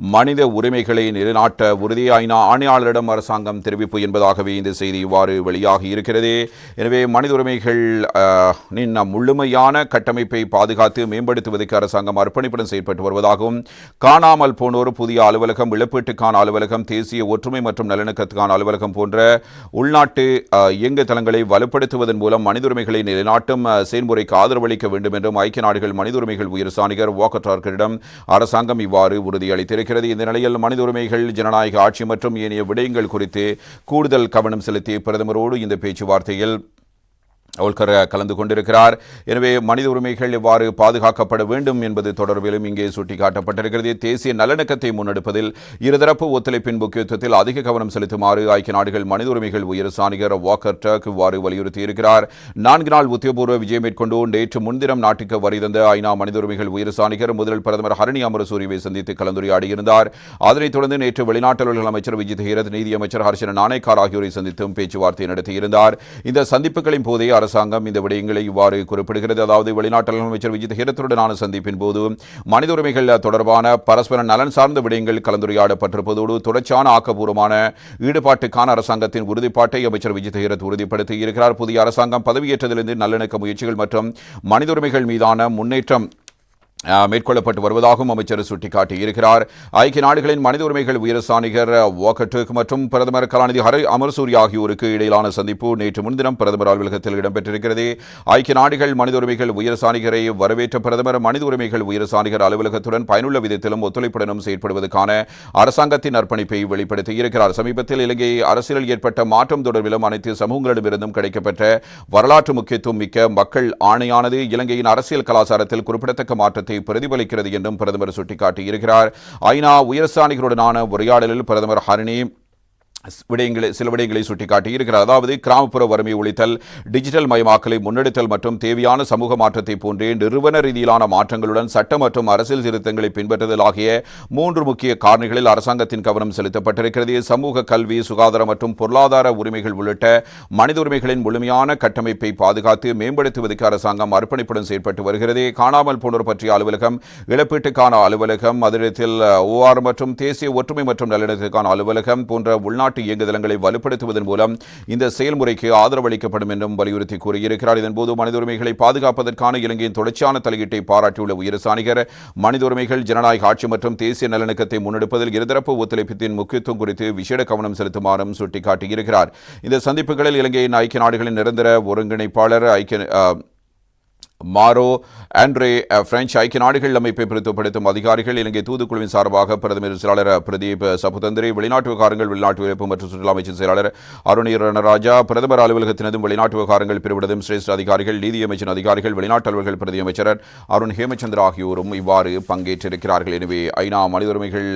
மனித உரிமைகளை நிலைநாட்ட உறுதியாயினா ஆணையாளரிடம் அரசாங்கம் தெரிவிப்பு என்பதாகவே இந்த செய்தி இவ்வாறு வெளியாகி இருக்கிறது. எனவே மனித உரிமைகள் முழுமையான கட்டமைப்பை பாதுகாத்து மேம்படுத்துவதற்கு அரசாங்கம் அர்ப்பணிப்புடன் செயற்பட்டு வருவதாகவும் காணாமல் போனோர் புதிய அலுவலகம் இழப்பீட்டுக்கான அலுவலகம் தேசிய ஒற்றுமை மற்றும் நலனுக்கத்துக்கான அலுவலகம் போன்ற உள்நாட்டு இயங்கு தளங்களை வலுப்படுத்துவதன் மூலம் மனித உரிமைகளை நிலைநாட்டும் செயல்முறைக்கு ஆதரவளிக்க வேண்டும் என்றும் ஐக்கிய நாடுகள் மனித உரிமைகள் உயர் சாணிகர் வாக்கட்டார்களிடம் அரசாங்கம் இவ்வாறு உறுதியளித்திருக்கிறது. இந்த நிலையில் மனித உரிமைகள் ஜனநாயக ஆட்சி மற்றும் ஏனைய விடயங்கள் குறித்து கூடுதல் கவனம் செலுத்தி பிரதமரோடு இந்த பேச்சுவார்த்தையில் ஓல்கர் கலந்து கொண்டிருக்கிறார். எனவே மனித உரிமைகள் எவ்வாறு பாதுகாக்கப்பட வேண்டும் என்பது தொடர்பிலும் இங்கே சுட்டிக்காட்டப்பட்டிருக்கிறது. தேசிய நல்லிணக்கத்தை முன்னெடுப்பதில் இருதரப்பு ஒத்துழைப்பின் முக்கியத்துவத்தில் அதிக கவனம் செலுத்துமாறு ஐக்கிய நாடுகள் மனித உரிமைகள் உயர் சாணிகர் வாக்கர் டர்க் இவ்வாறு வலியுறுத்தியிருக்கிறார். நான்கு நாள் உத்தியபூர்வ விஜயம் மேற்கொண்டு நேற்று முன்தினம் நாட்டுக்கு வரிதந்த ஐநா மனித உரிமைகள் உயர் சாணிகர் முதல் பிரதமர் ஹரணி அமரசூரியை சந்தித்து கலந்துரையாடியிருந்தார். அதனைத் தொடர்ந்து நேற்று வெளிநாட்டு அமைச்சர் விஜித் ஹீரத் நீதியமைச்சர் ஹர்ஷன நாணயக்கார் ஆகியோரை சந்தித்தும் பேச்சுவார்த்தை நடத்தியிருந்தார். இந்த சந்திப்புகளின் போதே அரசாங்கம் இந்த விடயங்களை இவ்வாறு குறிப்பிடுகிறது. அதாவது வெளிநாட்டு அமைச்சர் விஜித் ஹீரத்துடனான சந்திப்பின் போது மனித உரிமைகள் தொடர்பான பரஸ்பர நலன் சார்ந்த விடயங்கள் கலந்துரையாடப்பட்டிருப்பதோடு தொடர்ச்சியான ஆக்கப்பூர்வமான ஈடுபாட்டுக்கான அரசாங்கத்தின் உறுதிப்பாட்டை அமைச்சர் விஜித் ஹீரத் உறுதிப்படுத்தியிருக்கிறார். புதிய அரசாங்கம் பதவியேற்றதிலிருந்து நல்லிணக்க முயற்சிகள் மற்றும் மனித உரிமைகள் மீதான முன்னேற்றம் மேற்கொள்ளப்பட்டு வருவதாகவும் அமைச்சர் சுட்டிக்காட்டியிருக்கிறார் ஐக்கிய நாடுகளின் மனித உரிமைகள் உயர் சாணிகர் வாக்கட்டுக் மற்றும் பிரதமர் கலாநிதி ஹரி அமர்சூரி ஆகியோருக்கு இடையிலான சந்திப்பு நேற்று முன்தினம் பிரதமர் அலுவலகத்தில் இடம்பெற்றிருக்கிறது. ஐக்கிய நாடுகள் மனித உரிமைகள் உயரசாணிகரை வரவேற்ற பிரதமர் மனித உரிமைகள் உயர் சாணிகர் அலுவலகத்துடன் பயனுள்ள விதத்திலும் ஒத்துழைப்புடனும் செயற்படுவதற்கான அரசாங்கத்தின் அர்ப்பணிப்பை வெளிப்படுத்தியிருக்கிறார் சமீபத்தில் இலங்கை அரசியலில் ஏற்பட்ட மாற்றம் தொடர்பிலும் அனைத்து சமூகங்களிடமிருந்தும் கிடைக்கப்பெற்ற வரலாற்று முக்கியத்துவம் மிக்க மக்கள் ஆணையானது இலங்கையின் அரசியல் கலாச்சாரத்தில் குறிப்பிடத்தக்க மாற்றத்தை பிரதிபலிக்கிறது என்றும் பிரதமர் சுட்டிக்காட்டியிருக்கிறார். ஐநா உயர்ஸ்தானிகளுடனான உரையாடலில் பிரதமர் ஹரணி விடயங்களை சில விடயங்களை சுட்டிக்காட்டி இருக்கிறார். அதாவது கிராமப்புற வறுமை ஒழித்தல் டிஜிட்டல் மயமாக்கலை முன்னெடுத்தல் மற்றும் தேவையான சமூக மாற்றத்தை போன்றே நிறுவன ரீதியிலான மாற்றங்களுடன் சட்ட மற்றும் அரசியல் திருத்தங்களை பின்பற்றுதல் ஆகிய மூன்று முக்கிய காரணிகளில் அரசாங்கத்தின் கவனம் செலுத்தப்பட்டிருக்கிறது. சமூக கல்வி சுகாதார மற்றும் பொருளாதார உரிமைகள் உள்ளிட்ட மனித உரிமைகளின் முழுமையான கட்டமைப்பை பாதுகாத்து மேம்படுத்துவதற்கு அரசாங்கம் அர்ப்பணிப்புடன் செயற்பட்டு வருகிறது. காணாமல் போனோர் பற்றிய அலுவலகம் இழப்பீட்டுக்கான அலுவலகம் அதிகத்தில் ஓஆர் மற்றும் தேசிய ஒற்றுமை மற்றும் நல்லிணக்கத்துக்கான அலுவலகம் போன்ற உள்நாட்டு இயங்குதளங்களை வலுப்படுத்துவதன் மூலம் இந்த செயல்முறைக்கு ஆதரவளிக்கப்படும் என்றும் வலியுறுத்தி கூறியிருக்கிறார். இதன்போது மனித உரிமைகளை பாதுகாப்பதற்கான இலங்கையின் தொடர்ச்சியான தலையீட்டை பாராட்டியுள்ள உயரசாணிகர் மனித உரிமைகள் ஜனநாயக ஆட்சி மற்றும் தேசிய நல்லிணக்கத்தை முன்னெடுப்பதில் இருதரப்பு ஒத்துழைப்பத்தின் முக்கியத்துவம் குறித்து விசேட கவனம் செலுத்துமாறும் சுட்டிக்காட்டியிருக்கிறார். இந்த சந்திப்புகளில் இலங்கையின் ஐக்கிய நாடுகளின் நிரந்தர ஒருங்கிணைப்பாளர் ஐக்கிய மாரோ ஆண்ட்ரே பிரெஞ்சு ஐக்கிய நாடுகள் அமைப்பை பிரித்துப்படுத்தும் அதிகாரிகள் இலங்கை தூதுக்குழுவின் சார்பாக பிரதமர் செயலாளர் பிரதீப் சபுதந்திரி வெளிநாட்டு விவகாரங்கள் வெளிநாட்டு உழைப்பு மற்றும் சுற்றுலா அமைச்சின் செயலாளர் அருணி ரணராஜா பிரதமர் அலுவலகத்தினதும் வெளிநாட்டு விவகாரங்கள் பிரிவினதும் சிரேஷ்ட அதிகாரிகள் நீதியமைச்சின் அதிகாரிகள் வெளிநாட்டு அலுவல்கள் பிரதி அமைச்சர் அருண் ஹேமச்சந்திர ஆகியோரும் இவ்வாறு பங்கேற்றிருக்கிறார்கள். எனவே ஐநா மனித உரிமைகள்